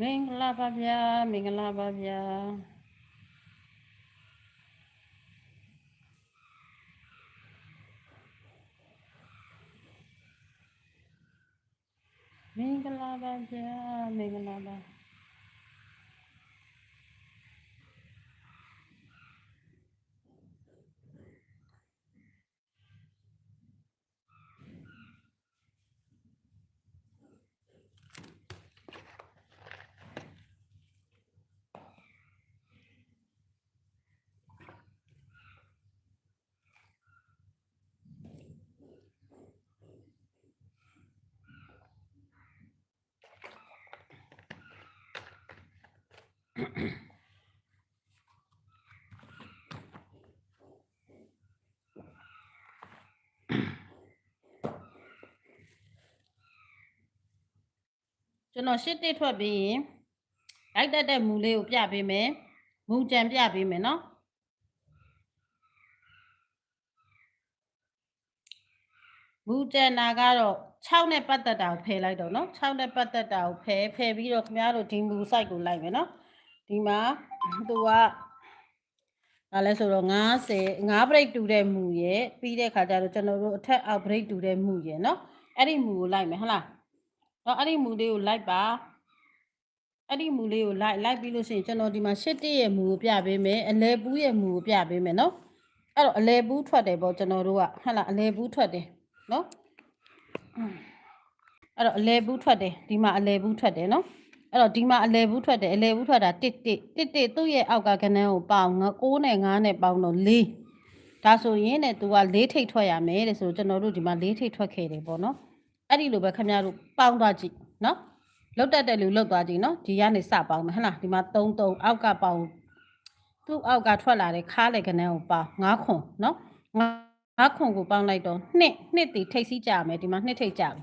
မင်္ဂလာပါဗျာမင်္ဂလာပါဗျာမင်္ဂလာပါဗျာမင်္ဂလာပါ ကျွန်တော်ရှစ်တစ်ထွက်ပြီးရင်လိုက်တတ်တဲ့မူလေးကိုပြပေးမယ်မူကြံပြပေးမယ်နော်မူကြံတာကတော့6နဲ့ပတ်သက်တာကိုဖယ်လိုက်တော့နော်6နဲ့ပတ်သက်တာကိုဖယ်ဖယ်ပြီးတော့ခင်ဗျားတို့ဒီမူ site ကိုလိုက်မယ်နော် ဒီမှာသူကဒါလဲဆိုတော့90 5 break တူတဲ့မူရဲ့ပြီးတဲ့ခါကျတော့ကျွန်တော်တို့အထက်အောက် break တူတဲ့မူရဲ့နော်အဲ့ဒီမူကိုလိုက်မယ်ဟုတ်လားတော့အဲ့ဒီမူလေးကိုလိုက်ပါအဲ့ဒီမူလေးကိုလိုက်လိုက်ပြီးလို့ရှိရင်ကျွန်တော်ဒီမှာရှစ်တစ်ရဲ့မူကိုပြပေးမယ်အလဲပူးရဲ့မူကိုပြပေးမယ်နော်အဲ့တော့အလဲပူးထွက်တယ်ပေါ့ကျွန်တော်တို့ကဟုတ်လားအလဲပူးထွက်တယ်နော်အဲ့တော့အလဲဘူးထွက်တယ်ဒီမှာအလဲဘူးထွက်တယ်နော် အဲ့တော့ဒီမှာအလဲဘူးထွက်တယ်အလဲဘူးထွက်တာတစ်တစ်တစ်တစ်သူ့ရဲ့အောက်ကကနန်းကိုပေါင်9နဲ့9နဲ့ပေါင်တော့4ဒါဆိုရင်တဲ့သူက4ထိတ်ထွက်ရမယ်တဲ့ဆိုတော့ကျွန်တော်တို့ဒီမှာ4ထိတ်ထွက်ခဲ့တယ်ပေါ့နော်အဲ့ဒီလိုပဲခင်ဗျားတို့ပေါင်းသွားကြည့်နော်လုတ်တက်တဲ့လူလုတ်သွားကြည့်နော်ဒီကနေစပေါင်းမယ်ဟဟလားဒီမှာ3 3အောက်ကပေါင်သူ့အောက်ကထွက်လာတဲ့ခါးလေကနန်းကိုပေါင်9ခွန်နော်9ခွန်ကိုပေါင်းလိုက်တော့နှစ်နှစ်တီထိတ်စီးကြမယ်ဒီမှာနှစ်ထိတ်ကြပြီ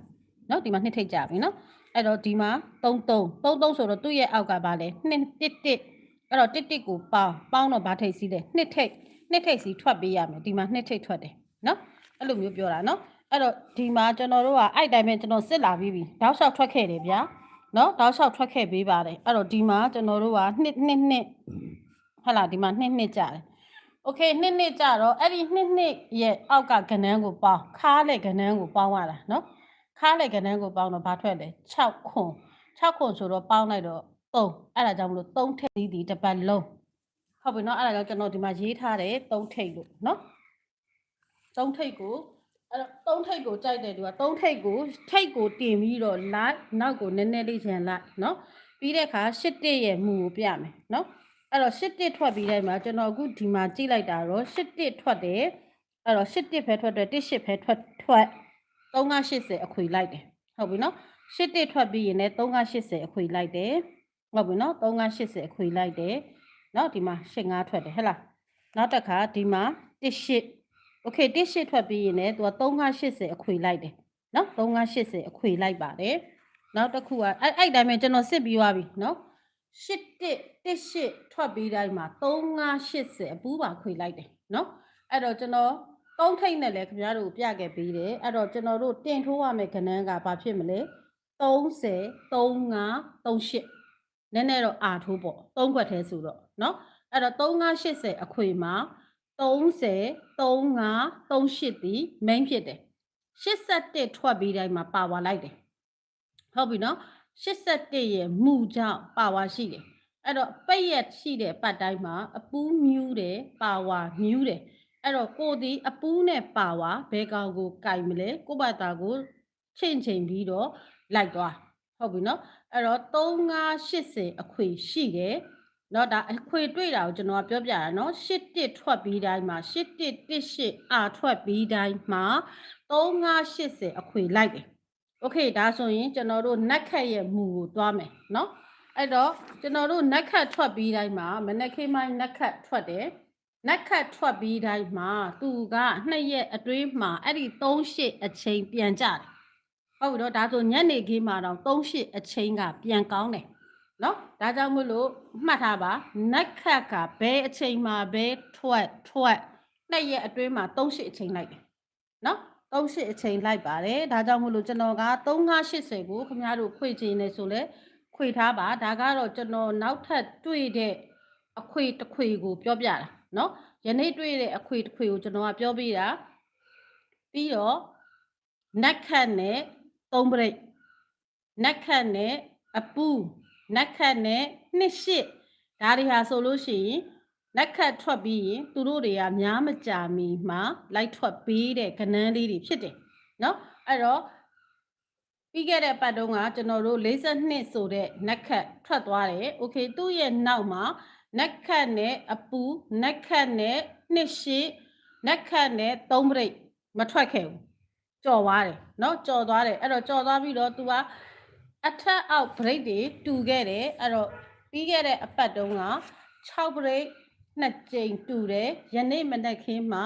နော်ဒီမှာနှစ်ထိတ်ကြပြီနော် အဲ့တော့ဒီမှာ3 3 3 3ဆိုတော့သူ့ရဲ့အောက်ကပါလဲနှစ်တစ်တစ်အဲ့တော့တစ်တစ်ကိုပေါင်းပေါင်းတော့ဗာထိတ်စီးတယ်နှစ်ထိတ်နှစ်ထိတ်စီထွက်ပေးရမယ်ဒီမှာနှစ်ထိတ်ထွက်တယ်နော်အဲ့လိုမျိုးပြောတာနော်အဲ့တော့ဒီမှာကျွန်တော်တို့ကအဲ့တိုင်းပဲကျွန်တော်စစ်လာပြီးပြီတောက်လျှောက်ထွက်ခဲ့တယ်ဗျာနော်တောက်လျှောက်ထွက်ခဲ့ပေးပါတယ်အဲ့တော့ဒီမှာကျွန်တော်တို့ကနှစ်နှစ်နှစ်ဟဟလာဒီမှာနှစ်နှစ်ကြတယ်โอเคနှစ်နှစ်ကြတော့အဲ့ဒီနှစ်နှစ်ရဲ့အောက်ကကဏ္ဍကိုပေါင်းခါးတဲ့ကဏ္ဍကိုပေါင်းရတာနော် ခါးတဲ့ကဏ္ဍကိုပေါင်းတော့ဘာထွက်လဲ6ခွန်6ခွန်ဆိုတော့ပေါင်းလိုက်တော့3အဲ့ဒါကြောင့်မလို့3ထည့်သီးဒီတစ်ပတ်လုံးဟုတ်ပြီနော်အဲ့ဒါကြောင့်ကျွန်တော်ဒီမှာရေးထားတယ်3ထိပ်လို့နော်3ထိပ်ကိုအဲ့တော့3ထိပ်ကိုကြိုက်တယ်သူက3ထိပ်ကိုထိပ်ကိုတင်ပြီးတော့လိုက်နောက်ကိုနည်းနည်းလေးချင်လိုက်နော်ပြီးတဲ့အခါ8တစ်ရဲ့မူကိုပြမယ်နော်အဲ့တော့8တစ်ထွက်ပြီးတိုင်းမှာကျွန်တော်အခုဒီမှာကြည့်လိုက်တာတော့8တစ်ထွက်တယ်အဲ့တော့8တစ်ပဲထွက်တယ်1 8ပဲထွက်ထွက် 380အခွေလိုက်တယ်ဟုတ်ပြီနော်8တစ်ထွက်ပြီးရင်လည်း380အခွေလိုက်တယ်ဟုတ်ပြီနော်380အခွေလိုက်တယ်နော်ဒီမှာ85ထွက်တယ်ဟဲ့လားနောက်တစ်ခါဒီမှာ18 okay 18ထွက်ပြီးရင်လည်းသူက380အခွေလိုက်တယ်နော်380အခွေလိုက်ပါတယ်နောက်တစ်ခုကအဲ့အဲ့တိုင်းပဲကျွန်တော်စစ်ပြီးသွားပြီနော်8 18ထွက်ပြီးတိုင်းမှာ380အပူးပါခွေလိုက်တယ်နော်အဲ့တော့ကျွန်တော် သုံးထိတ်နဲ့လည်းခင်ဗျားတို့ပြခဲ့ပေးတယ်အဲ့တော့ကျွန်တော်တို့တင်ထိုးရမယ့်ကဏ္ဍကဘာဖြစ်မလဲ30 35 38နည်းနည်းတော့အာထိုးပေါ့သုံးခွက်သေးဆိုတော့เนาะအဲ့တော့3580အခွေမှာ30 35 38ဒီ main ဖြစ်တယ်81ထွက်ပြီးတိုင်းမှာပါဝါလိုက်တယ်ဟုတ်ပြီเนาะ81ရဲ့မူကြောင့်ပါဝါရှိတယ်အဲ့တော့ပိတ်ရက်ရှိတဲ့ပတ်တိုင်းမှာအပူးမြူးတယ်ပါဝါမြူးတယ် အဲ့တော့ကိုဒီအပူးနဲ့ပါဝါဘယ်ကောင်ကိုကင်မလဲကိုယ့်ဘာသာကိုချိန်ချိန်ပြီးတော့လိုက်သွားဟုတ်ပြီနော်အဲ့တော့3580အခွေရှိတယ်เนาะဒါအခွေတွေ့တာကိုကျွန်တော်ကပြောပြတာเนาะ81ထွက်ပြီးတိုင်းမှာ8118အာထွက်ပြီးတိုင်းမှာ3580အခွေလိုက်တယ်โอเคဒါဆိုရင်ကျွန်တော်တို့နက်ခတ်ရဲ့မူကိုသွားမယ်เนาะအဲ့တော့ကျွန်တော်တို့နက်ခတ်ထွက်ပြီးတိုင်းမှာမနက်ခင်းပိုင်းနက်ခတ်ထွက်တယ် နက်ခတ်ထွက်ပြီးတိုင်းမှာ သူကနှစ်ရက်အတွင်းမှာအဲ့ဒီ38အချိန်ပြန်ကြတယ်ဟုတ်တော့ဒါဆိုညနေခင်းမှာတော့38အချိန်ကပြန်ကောင်းတယ်နော်ဒါကြောင့်မို့လို့မှတ်ထားပါနက်ခတ်ကဘယ်အချိန်မှာဘယ်ထွက်ထွက်နှစ်ရက်အတွင်းမှာ38အချိန်လိုက်တယ်နော်38အချိန်လိုက်ပါတယ်ဒါကြောင့်မို့လို့ကျွန်တော်က3580ကိုခင်ဗျားတို့ခွေချင်နေဆိုလဲခွေထားပါဒါကတော့ကျွန်တော်နောက်ထပ်တွေ့တဲ့အခွေတစ်ခွေကိုပြောပြတာ နော်ယနေ့တွေ့တဲ့အခွေတစ်ခွေကိုကျွန်တော်ကပြောပြတာပြီးတော့နက်ခတ်နဲ့သုံးပရိတ်နက်ခတ်နဲ့အပူနက်ခတ်နဲ့နှစ်ရှစ်ဒါတွေဟာဆိုလို့ရှိရင်နက်ခတ်ထွက်ပြီးရင်သူတို့တွေကများမကြာမီမှလိုက်ထွက်ပေးတဲ့ကဏ္ဍလေးတွေဖြစ်တယ်နော်အဲ့တော့ပြီးခဲ့တဲ့ပတ်တုန်းကကျွန်တော်တို့52ဆိုတဲ့နက်ခတ်ထွက်သွားတယ်။ Okay သူ့ရဲ့နောက်မှာ နက်ခတ်နဲ့အပူနက်ခတ်နဲ့နှစ်ရှိနက်ခတ်နဲ့သုံးပရိတ်မထွက်ခဲ့ဘူး။ကြော်သွားတယ်เนาะကြော်သွားတယ်အဲ့တော့ကြော်သွားပြီးတော့ तू ကအထက်အောက်ပရိတ်တွေတူခဲ့တယ်အဲ့တော့ပြီးခဲ့တဲ့အပတ်တုန်းက6ပရိတ်နှစ်ကြိမ်တူတယ်ယနေ့မနက်ခင်းမှာ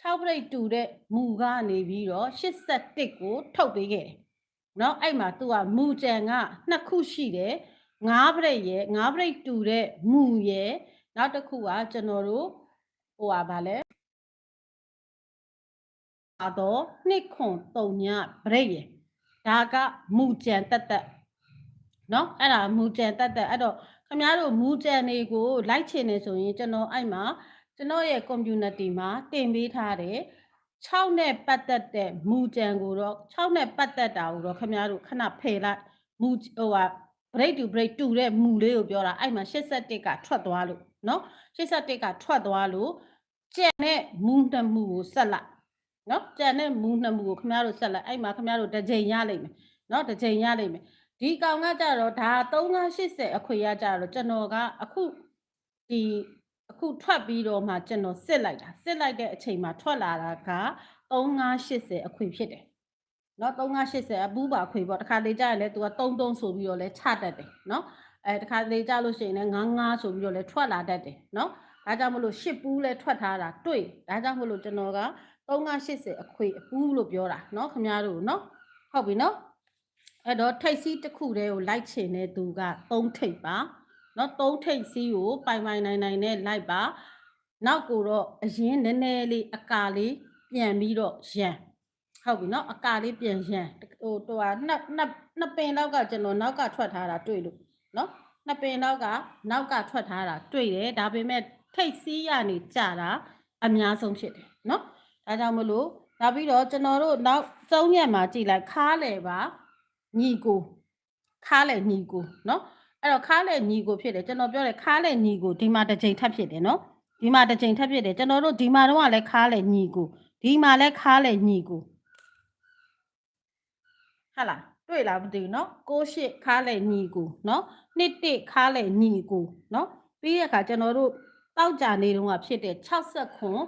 6ပရိတ်တူတဲ့မူကနေပြီးတော့81ကိုထုတ်ပေးခဲ့တယ်เนาะအဲ့မှာ तू ကမူကြံကနှစ်ခုရှိတယ် ငါးပရိတ်ရဲ့ငါးပရိတ်တူတဲ့မူရဲ့နောက်တစ်ခုကကျွန်တော်တို့ဟိုပါဗာလဲအတော့နှစ်ခွန်တုံညပရိတ်ရဲ့ဒါကမူကြံတက်တက်เนาะအဲ့ဒါမူကြံတက်တက်အဲ့တော့ခင်ဗျားတို့မူကြံတွေကိုလိုက်ချင်နေဆိုရင်ကျွန်တော်အဲ့မှာကျွန်တော်ရဲ့ community မှာတင်ပေးထားတယ်6နဲ့ပတ်သက်တဲ့မူကြံကိုတော့6နဲ့ပတ်သက်တာကိုတော့ခင်ဗျားတို့ခဏဖယ်လိုက်မူဟိုဟာ break to break တူတဲ့မူလေးကိုပြောတာအဲ့မှာ81ကထွက်သွားလို့နော်81ကထွက်သွားလို့ကြံတဲ့မူနှစ်မူကိုဆက်လိုက်နော်ကြံတဲ့မူနှစ်မူကိုခင်ဗျားတို့ဆက်လိုက်အဲ့မှာခင်ဗျားတို့တစ်ချိန်ရလိမ့်မယ်နော်တစ်ချိန်ရလိမ့်မယ်ဒီကောင်ကကြတော့ဒါ380အခွေရကြတော့ကျွန်တော်ကအခုဒီအခုထွက်ပြီးတော့မှကျွန်တော်စစ်လိုက်တာစစ်လိုက်တဲ့အချိန်မှာထွက်လာတာက380အခွေဖြစ်တယ် နော်380အပူးပါခွေပေါ့တခါလေကြရလဲ तू က33ဆိုပြီးတော့လဲချတတ်တယ်နော်အဲတခါလေကြလို့ရှိရင်လဲ99ဆိုပြီးတော့လဲထွက်လာတတ်တယ်နော်ဒါကြောင့်မလို့10ပူးလဲထွက်ထားတာတွေ့ဒါကြောင့်မလို့ကျွန်တော်က380အခွေအပူးလို့ပြောတာနော်ခင်ဗျားတို့နော်ဟုတ်ပြီနော်အဲ့တော့ထိပ်စီးတစ်ခုတည်းကိုလိုက်ချင်တဲ့သူက3ထိပ်ပါနော်3ထိပ်စီးကိုပိုင်ပိုင်နိုင်နိုင်နဲ့လိုက်ပါနောက်ကိုတော့အရင်နည်းနည်းလေးအကာလေးပြန်ပြီးတော့ရန် ဟုတ်ပြီနော်အကာလေးပြန်ရန်ဟိုတွာနှစ်နှစ်နှစ်ပင်လောက်ကကျွန်တော်နောက်ကထွက်ထားတာတွေ့လို့နော်နှစ်ပင်လောက်ကနောက်ကထွက်ထားတာတွေ့တယ်ဒါပေမဲ့ထိတ်စီးရနေကြတာအများဆုံးဖြစ်တယ်နော်ဒါကြောင့်မလို့နောက်ပြီးတော့ကျွန်တော်တို့နောက်သုံးရက်မှာကြည်လိုက်ခါလေပါညီကိုခါလေညီကိုနော်အဲ့တော့ခါလေညီကိုဖြစ်တယ်ကျွန်တော်ပြောတယ်ခါလေညီကိုဒီမှာတစ်ချိန်ထပ်ဖြစ်တယ်နော်ဒီမှာတစ်ချိန်ထပ်ဖြစ်တယ်ကျွန်တော်တို့ဒီမှာတော့လည်းခါလေညီကိုဒီမှာလည်းခါလေညီကို ဟာလားတွေ့လားမသိဘူးเนาะကိုရှစ်ခါလေညီကိုเนาะနှစ်တစ်ခါလေညီကိုเนาะပြီးရခါကျွန်တော်တို့တောက်ကြနေတုန်းကဖြစ်တဲ့60ခွန်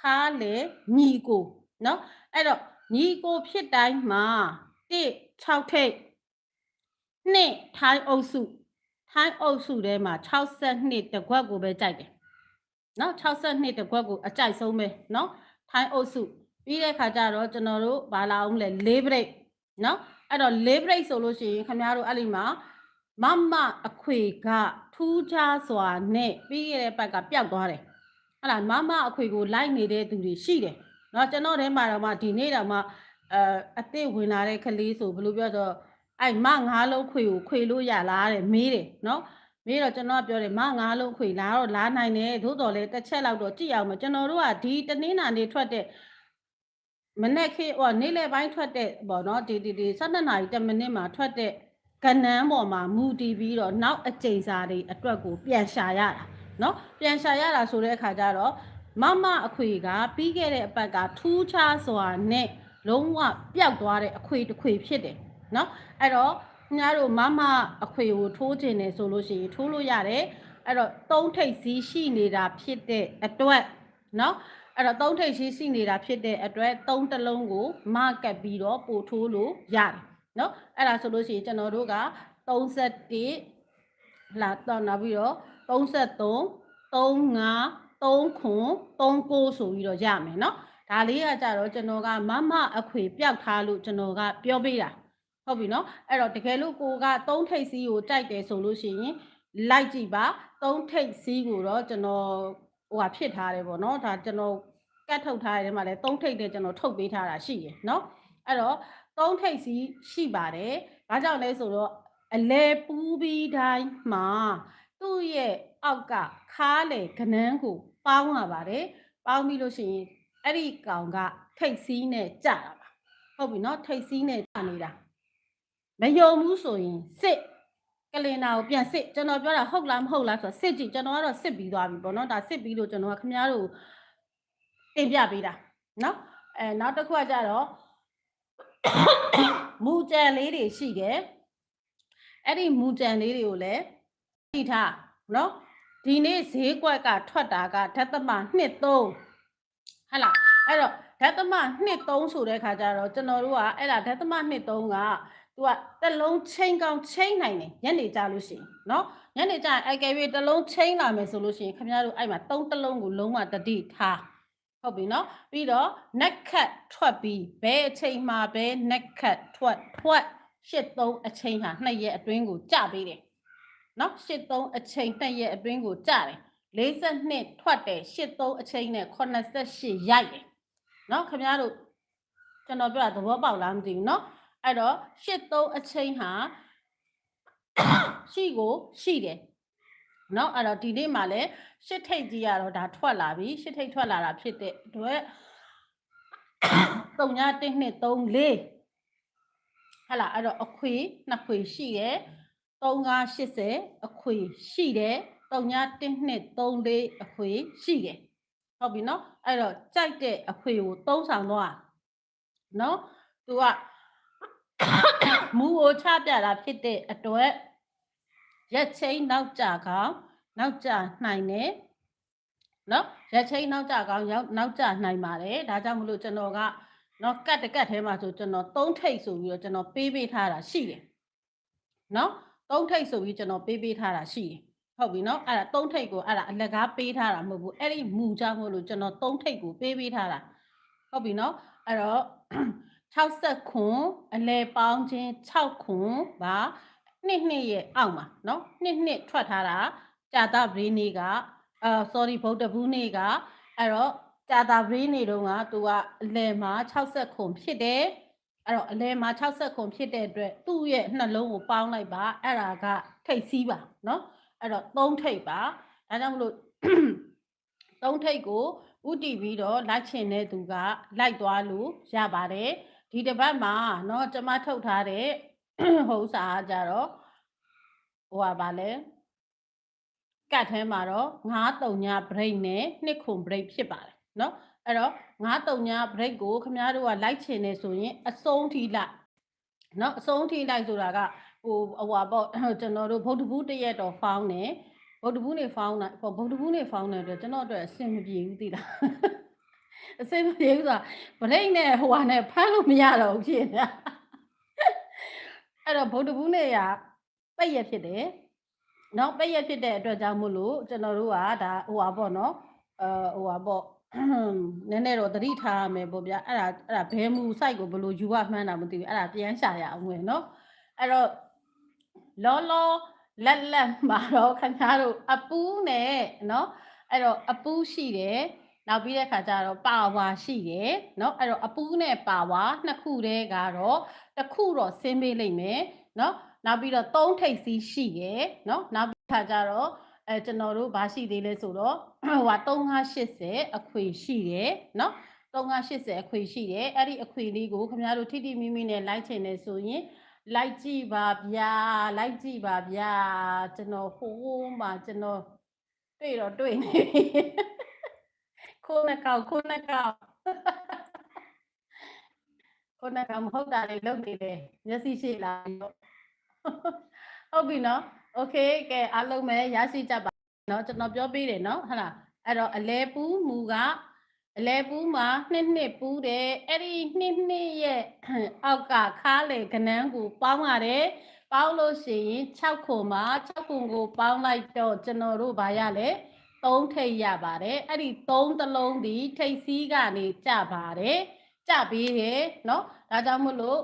ခါလေညီကိုเนาะအဲ့တော့ညီကိုဖြစ်တိုင်းမှာ1 6ထိပ်နှစ်ထိုင်းအုပ်စုထိုင်းအုပ်စုထဲမှာ62တကွက်ကိုပဲကြိုက်တယ်เนาะ62တကွက်ကိုအကြိုက်ဆုံးပဲเนาะထိုင်းအုပ်စုပြီးတဲ့ခါကျတော့ကျွန်တော်တို့ဘာလာအောင်လဲ၄ break เนาะ အဲ့တော့၄ break ဆိုလို့ရှိရင်ခင်ဗျားတို့အဲ့ဒီမှာမမအခွေကထူးခြားစွာနဲ့ပြီးခဲ့တဲ့ဘက်ကပျောက်သွားတယ်ဟလာမမအခွေကိုလိုက်နေတဲ့သူတွေရှိတယ်เนาะကျွန်တော်ထဲမှာတော့မှဒီနေ့တော့မှအဲအစ်စ်ဝင်လာတဲ့ကလေးဆိုဘယ်လိုပြောတော့အဲ့မငါးလုံးခွေကိုခွေလို့ရလားတဲ့မေးတယ်เนาะမေးတော့ကျွန်တော်ကပြောတယ်မငါးလုံးခွေလာတော့လာနိုင်တယ်သို့တော်လည်းတစ်ချက်လောက်တော့ကြည့်အောင်မကျွန်တော်တို့ကဒီတနင်္လာနေ့ထွက်တဲ့ မနေ့ခေဟိုနေ့လယ်ပိုင်းထွက်တဲ့ပေါ့နော်ဒီဒီဒီ12နာရီ10မိနစ်မှာထွက်တဲ့ကနန်းပေါ်မှာမူတည်ပြီးတော့နောက်အကျိန်စာတွေအတွက်ကိုပြန်ရှာရတာเนาะပြန်ရှာရတာဆိုတဲ့အခါကျတော့မမအခွေကပြီးခဲ့တဲ့အပတ်ကထူးခြားစွာနဲ့လုံးဝပျောက်သွားတဲ့အခွေတစ်ခွေဖြစ်တယ်เนาะအဲ့တော့ခင်ဗျားတို့မမအခွေကိုထိုးခြင်းနေဆိုလို့ရှိရင်ထိုးလို့ရတယ်အဲ့တော့သုံးထိပ်စီးရှိနေတာဖြစ်တဲ့အတွက်เนาะ အဲ့တော့သုံးထိပ်ရှိရှိနေတာဖြစ်တဲ့အတွက်သုံးတလုံးကိုမကပ်ပြီးတော့ပို့ထိုးလို့ရတယ်เนาะအဲ့ဒါဆိုလို့ရှိရင်ကျွန်တော်တို့က31လာတော့နောက်ပြီးတော့33 35 3ခွန်39ဆိုပြီးတော့ရမယ်เนาะဒါလေးကကြတော့ကျွန်တော်ကမမအခွေပျောက်ထားလို့ကျွန်တော်ကပြောပေးတာဟုတ်ပြီเนาะအဲ့တော့တကယ်လို့ကိုက3ထိပ်စီးကိုကြိုက်တယ်ဆိုလို့ရှိရင်လိုက်ကြည့်ပါ3ထိပ်စီးကိုတော့ကျွန်တော်ဟိုဟာဖြစ်ထားတယ်ပေါ့เนาะဒါကျွန်တော် ကတ်ထုတ်ထားတဲ့ထဲမှာလည်း3ထိပ်တဲ့ကျွန်တော်ထုတ်ပေးထားတာရှိရယ်เนาะအဲ့တော့3ထိပ်စီးရှိပါတယ်ဘာကြောင့်လဲဆိုတော့ အလဲပူးပြီးတိုင်းမှာသူ့ရဲ့အောက်ကခါလေကနန်းကိုပေါင်းလာပါတယ်ပေါင်းပြီးလို့ရှိရင်အဲ့ဒီကောင်ကထိတ်စီးနဲ့ကြတာပါဟုတ်ပြီနော်ထိတ်စီးနဲ့ကြနေတာမယုံဘူးဆိုရင်စစ်ကလင်နာကိုပြန်စစ်ကျွန်တော်ပြောတာဟုတ်လားမဟုတ်လားဆိုတော့စစ်ကြည့်ကျွန်တော်ကတော့စစ်ပြီးသွားပြီပေါ့နော်ဒါစစ်ပြီးလို့ကျွန်တော်ကခင်ဗျားတို့ တင်ပြပေးတာနော်အဲနောက်တစ်ခုကကြတော့မူကြံလေးတွေရှိတယ်အဲ့ဒီမူကြံလေးတွေကိုလည်းသိထားနော်ဒီနေ့ဈေးကွက်ကထွက်တာကဓာတ်သမ2 3ဟဟလားအဲ့တော့ဓာတ်သမ2 3ဆိုတဲ့ခါကျတော့ကျွန်တော်တို့ကအဲ့ဒါဓာတ်သမ2 3ကသူကတစ်လုံးချင်းကောင်းချင်းနိုင်တယ်ညနေကြလို့ရှိရင်နော်ညနေကျရင်အကယ်၍တစ်လုံးချင်းလာမယ်ဆိုလို့ရှိရင်ခင်ဗျားတို့အဲ့မှာ3တစ်လုံးကိုလုံးဝတတိထား ဟုတ်ပြီနော်ပြီးတော့ neck cut ထွက်ပြီးဘယ်အချိန်မှာပဲ neck cut ထွက်ထွက်83အချိန်ဟာ2ရက်အတွင်းကိုကြပေးတယ်နော်83အချိန်2ရက်အတွင်းကိုကြတယ်42ထွက်တယ်83အချိန်နဲ့88ရိုက်တယ်နော်ခင်ဗျားတို့ကျွန်တော်ပြောတာသဘောပေါက်လားမသိဘူးနော်အဲ့တော့83အချိန်ဟာရှိကိုရှိတယ် เนาะအဲ့တော့ဒီနေ့မှလည်းရှစ်ထိတ်ကြီးကတော့ဒါထွက်လာပြီရှစ်ထိတ်ထွက်လာတာဖြစ်တဲ့အတွက်3ည1နှစ်3 4ဟလာအဲ့တော့အခွေနှစ်ခွေရှိတယ်3က80အခွေရှိတယ်3ည1နှစ်3 4အခွေရှိတယ်ဟုတ်ပြီเนาะအဲ့တော့ကြိုက်တဲ့အခွေကို3ဆောင်တော့เนาะသူကမူကိုချပြတာဖြစ်တဲ့အတွက် ရက်ချင်းနောက်ကြကောင်နောက်ကြနိုင်တယ်နော်ရက်ချင်းနောက်ကြကောင်ရောက်နောက်ကြနိုင်ပါတယ်ဒါကြောင့်မလို့ကျွန်တော်ကနော်ကတ်တကတ်ထဲမှာဆိုကျွန်တော်သုံးထိပ်ဆိုပြီးတော့ကျွန်တော်ပေးပေးထားတာရှိတယ်နော်သုံးထိပ်ဆိုပြီးကျွန်တော်ပေးပေးထားတာရှိတယ်ဟုတ်ပြီနော်အဲ့ဒါသုံးထိပ်ကိုအဲ့ဒါအလကားပေးထားတာမဟုတ်ဘူးအဲ့ဒီမူကြောင့်မို့လို့ကျွန်တော်သုံးထိပ်ကိုပေးပေးထားတာဟုတ်ပြီနော်အဲ့တော့60ခွန်အလဲပေါင်းခြင်း6ခွန်ပါ နှစ်နှစ်ရဲ့အောက်မှာเนาะနှစ်နှစ်ထွက်ထားတာကြာတာပရိနေ့ကအာ sorry ဗုဒ္ဓဘူးနေ့ကအဲ့တော့ကြာတာပရိနေ့တုန်းကသူကအလယ်မှာ60ခွန်ဖြစ်တယ်အဲ့တော့အလယ်မှာ60ခွန်ဖြစ်တဲ့အတွက်သူ့ရဲ့နှလုံးကိုပေါင်းလိုက်ပါအဲ့ဒါကထိတ်စီးပါเนาะအဲ့တော့သုံးထိတ်ပါဒါကြောင့်မလို့ သုံးထိတ်ကိုဥတီပြီးတော့လိုက်ချင်တဲ့သူကလိုက်သွားလို့ရပါတယ်ဒီတစ်ပတ်မှာเนาะကျမထုတ်ထားတဲ့ ဟိုဥစားကကြတော့ဟိုပါဗာလဲကတ်ထဲမှာတော့9တုံညာ break နဲ့နှစ်ခွန် break ဖြစ်ပါတယ်เนาะအဲ့တော့9တုံညာ break ကိုခင်ဗျားတို့ကလိုက်ချင်နေဆိုရင်အဆုံးထိလိုက်เนาะအဆုံးထိလိုက်ဆိုတာကဟိုဟိုပါပေါ့ကျွန်တော်တို့ဗုဒ္ဓဘူးတရက်တော့ဖောင်းတယ်ဗုဒ္ဓဘူးနေဖောင်းတာဗုဒ္ဓဘူးနေဖောင်းတဲ့အတွက်ကျွန်တော်အတွက်အဆင်မပြေဘူးသိလားအဆင်မပြေဘူးဆိုတာ break နဲ့ဟိုဟာနဲ့ဖမ်းလို့မရတော့ဘူးဖြစ်နေတာ အဲ့တော့ဗုဒ္ဓဘူးနေ့ကပိတ်ရဖြစ်တယ်နော်ပိတ်ရဖြစ်တဲ့အတွက်ကြောင့်မို့လို့ကျွန်တော်တို့ကဒါဟိုဟာပေါ့နော်အဲဟိုဟာပေါ့နည်းနည်းတော့သတိထားရမယ်ပေါ့ဗျာအဲ့ဒါအဲ့ဒါဘဲမူ site ကိုဘယ်လိုယူရမှန်းတာမသိဘူးအဲ့ဒါပြန်ရှာရအောင်ဝင်နော်အဲ့တော့လောလောလက်လက်မှာတော့ခင်ဗျားတို့အပူးနဲ့နော်အဲ့တော့အပူးရှိတယ် နောက်ပြီးတဲ့ခါကျတော့ပါဝါရှိတယ်เนาะအဲ့တော့အပူးနဲ့ပါဝါနှစ်ခုတည်းကတော့ တစ်ခုတော့ဆင်းပေးလိုက်မယ်เนาะနောက်ပြီးတော့သုံးထိပ်စီးရှိရယ်เนาะနောက်ပြီးခါကျတော့အဲကျွန်တော်တို့ဘာရှိသေးလဲဆိုတော့ဟို3580အခွေရှိတယ်เนาะ3580အခွေရှိတယ်အဲ့ဒီအခွေလေးကိုခင်ဗျားတို့ထိတိမိမိနဲ့လိုက်ချင်နေဆိုရင်လိုက်ကြည့်ပါဗျာလိုက်ကြည့်ပါဗျာကျွန်တော်ဟိုးမှာကျွန်တော်တွေ့တော့တွေ့နေပြီ ခိုးနှကောက်ခိုးနှကောက် ကိုယ်ကမဟုတ်တာလေးလုပ်နေတယ်မျက်စိရှိလာပြီတော့ဟုတ်ပြီနော်โอเคကဲအားလုံးပဲရရှိကြပါနော်ကျွန်တော်ပြောပေးတယ်နော်ဟုတ်လားအဲ့တော့အလဲပူးမူကအလဲပူးမှာနှစ်နှစ်ပူးတယ်အဲ့ဒီနှစ်နှစ်ရဲ့အောက်ကခါလေကနန်းကိုပေါင်းရတယ်ပေါင်းလို့ရှိရင်6ခုမှာ6ခုကိုပေါင်းလိုက်တော့ကျွန်တော်တို့ဗာရလဲ 3ထိပ်ရပါတယ်အဲ့ဒီ3တလုံးဒီထိပ်စီးကနေကြပါတယ် ကြပေးတယ်เนาะဒါကြောင့်မို့လို့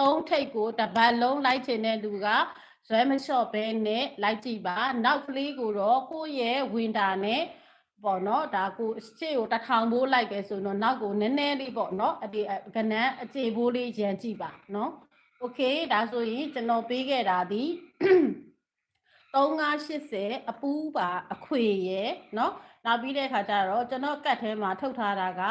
သုံးထိပ်ကိုတစ်ပတ်လုံးလိုက်ချင်တဲ့လူကဇွဲမလျှော့ပဲနဲ့လိုက်ကြည့်ပါနောက်ကလေးကိုတော့ကိုယ့်ရဲ့ဝင်တာနဲ့ပေါ့နော်ဒါကိုရှေ့ကိုတစ်ထောင်ဘိုးလိုက်ပဲဆိုတော့နောက်ကိုနည်းနည်းလေးပေါ့နော်အဒီကနန်းအခြေဘိုးလေးရန်ကြည့်ပါနော် โอเคဒါဆိုရင်ကျွန်တော်ပေးခဲ့တာဒီ 3580အပူးပါအခွေရယ်เนาะနောက်ပြီးတဲ့အခါကျတော့ကျွန်တော်ကတ်ထဲမှာထုတ်ထားတာက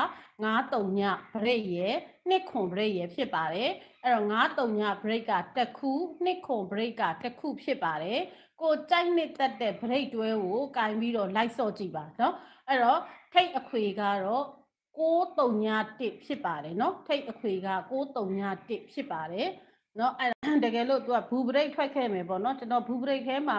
93ညဘရိတ်ရယ်နှစ်ခွန်ဘရိတ်ရယ်ဖြစ်ပါတယ်အဲ့တော့93ညဘရိတ်ကတစ်ခုနှစ်ခွန်ဘရိတ်ကတစ်ခုဖြစ်ပါတယ်ကိုကြိုက်နှစ်သက်တဲ့ဘရိတ်တွဲကိုကင်ပြီးတော့လိုက်ဆော့ကြည့်ပါเนาะအဲ့တော့ထိတ်အခွေကတော့631ဖြစ်ပါတယ်เนาะထိတ်အခွေက631ဖြစ်ပါတယ် နော်အဲ့တကယ်လို့ तू ကဘူဘရိတ်ထွက်ခဲ့မယ်ပေါ့နော်ကျွန်တော်ဘူဘရိတ်ထဲမှာ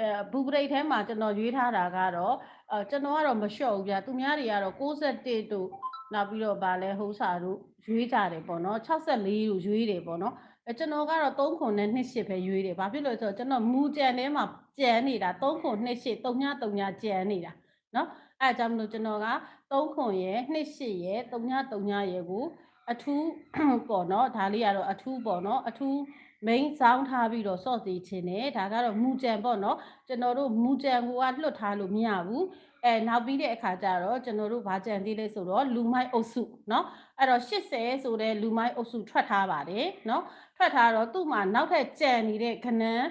အဲဘူဘရိတ်ထဲမှာကျွန်တော်ရွေးထားတာကတော့အဲကျွန်တော်ကတော့မလျှော့ဘူးဗျာသူများတွေကတော့61တို့နောက်ပြီးတော့ဗာလဲဟိုးစာတို့ရွေးကြတယ်ပေါ့နော်64တို့ရွေးတယ်ပေါ့နော်အဲကျွန်တော်ကတော့3ခုနဲ့28ပဲရွေးတယ်ဘာဖြစ်လို့လဲဆိုတော့ကျွန်တော်မူကြံထဲမှာကြံနေတာ3ခု28 3ည3ညကြံနေတာနော်အဲအကြောင်းမလို့ကျွန်တော်က3ခုရယ်28ရယ်3ည3ညရယ်ကို အထူး ပေါ့နော်ဒါလေးကတော့အထူးပေါ့နော်အထူး main စောင်းထားပြီးတော့စော့စီခြင်းနဲ့ဒါကတော့မူကြံပေါ့နော်ကျွန်တော်တို့မူကြံကိုကလွတ်ထားလို့မရဘူးအဲနောက်ပြီးတဲ့အခါကျတော့ကျွန်တော်တို့ဗာကြံသေးလဲဆိုတော့လူမိုက်အုပ်စုเนาะအဲ့တော့80ဆိုတဲ့လူမိုက်အုပ်စုထွက်ထားပါတယ်เนาะထွက်ထားတော့သူ့မှာနောက်ထပ်ကြံနေတဲ့ခဏန်း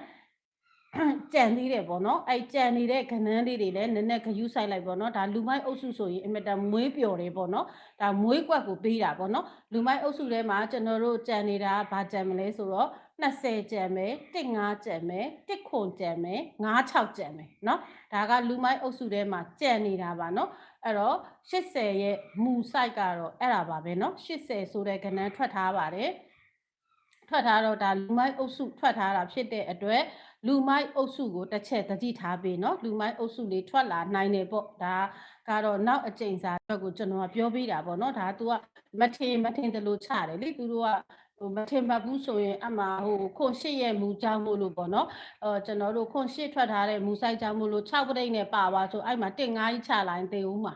ကြံသေးတယ်ပေါ့နော်အဲ့ကြံနေတဲ့ခဏန်းလေးတွေလည်းနည်းနည်းဂယူးဆိုင်လိုက်ပေါ့နော်ဒါလူမိုက်အုပ်စုဆိုရင်အင်မတန်မွေးပျော်တယ်ပေါ့နော်ဒါမွေးကွက်ကိုပေးတာပေါ့နော်လူမိုက်အုပ်စုထဲမှာကျွန်တော်တို့ကြံနေတာဗာကြံမလဲဆိုတော့20ကြံမယ်15ကြံမယ်1ခွန်ကြံမယ်96ကြံမယ်เนาะဒါကလူမိုက်အုပ်စုထဲမှာကြံနေတာပါเนาะအဲ့တော့80ရဲ့မူ site ကတော့အဲ့ဒါပါပဲเนาะ80ဆိုတဲ့ခဏန်းထွက်ထားပါတယ် ထွက်ထားတော့ဒါလူမိုက်အုပ်စုထွက်ထားတာဖြစ်တဲ့အတွက် လူမိုက်အုပ်စုကိုတစ်ချက်တတိထားပေးနော်လူမိုက်အုပ်စုလေးထွက်လာနိုင်တယ်ပေါ့ဒါကတော့နောက်အကျင့်စာအတွက်ကိုကျွန်တော်ကပြောပေးတာပေါ့နော်ဒါက तू ကမထင်မထင်တယ်လို့ခြားတယ်လေသူတို့ကဟိုမထင်မှတ်ဘူးဆိုရင်အမှဟိုခွန်ရှစ်ရဲ့မူကြောင့်မို့လို့ပေါ့နော်အော်ကျွန်တော်တို့ခွန်ရှစ်ထွက်ထားတဲ့မူဆိုင်ကြောင့်မို့လို့6ပြိတ်နဲ့ပါသွားဆိုအဲ့မှာ1.5ကြီးခြားလိုက်သေးဦးမှာ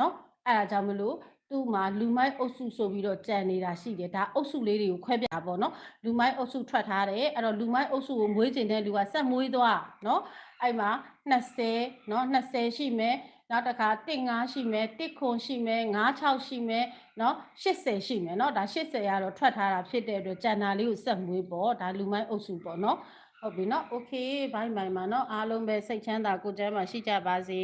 နော်အဲ့ဒါကြောင့်မလို့ သူ့မှာလူမိုက်အုပ်စုဆိုပြီးတော့ကြံနေတာရှိတယ်ဒါအုပ်စုလေးတွေကိုခွဲပြတာပေါ့နော်လူမိုက်အုပ်စုထွက်ထားတယ်အဲ့တော့လူမိုက်အုပ်စုကိုမွေးကျင်တဲ့လူကဆက်မွေးသွားနော်အဲ့မှာ20နော်20ရှိမယ်နောက်တစ်ခါ15ရှိမယ်1ခွန်ရှိမယ်96ရှိမယ်နော်80ရှိမယ်နော်ဒါ80ကတော့ထွက်ထားတာဖြစ်တဲ့အတွက်ကြံတာလေးကိုဆက်မွေးပေါ့ဒါလူမိုက်အုပ်စုပေါ့နော်ဟုတ်ပြီနော်โอเคဘိုင်းဘိုင်းပါနော်အားလုံးပဲစိတ်ချမ်းသာကိုယ်ကျမ်းမှာရှိကြပါစေ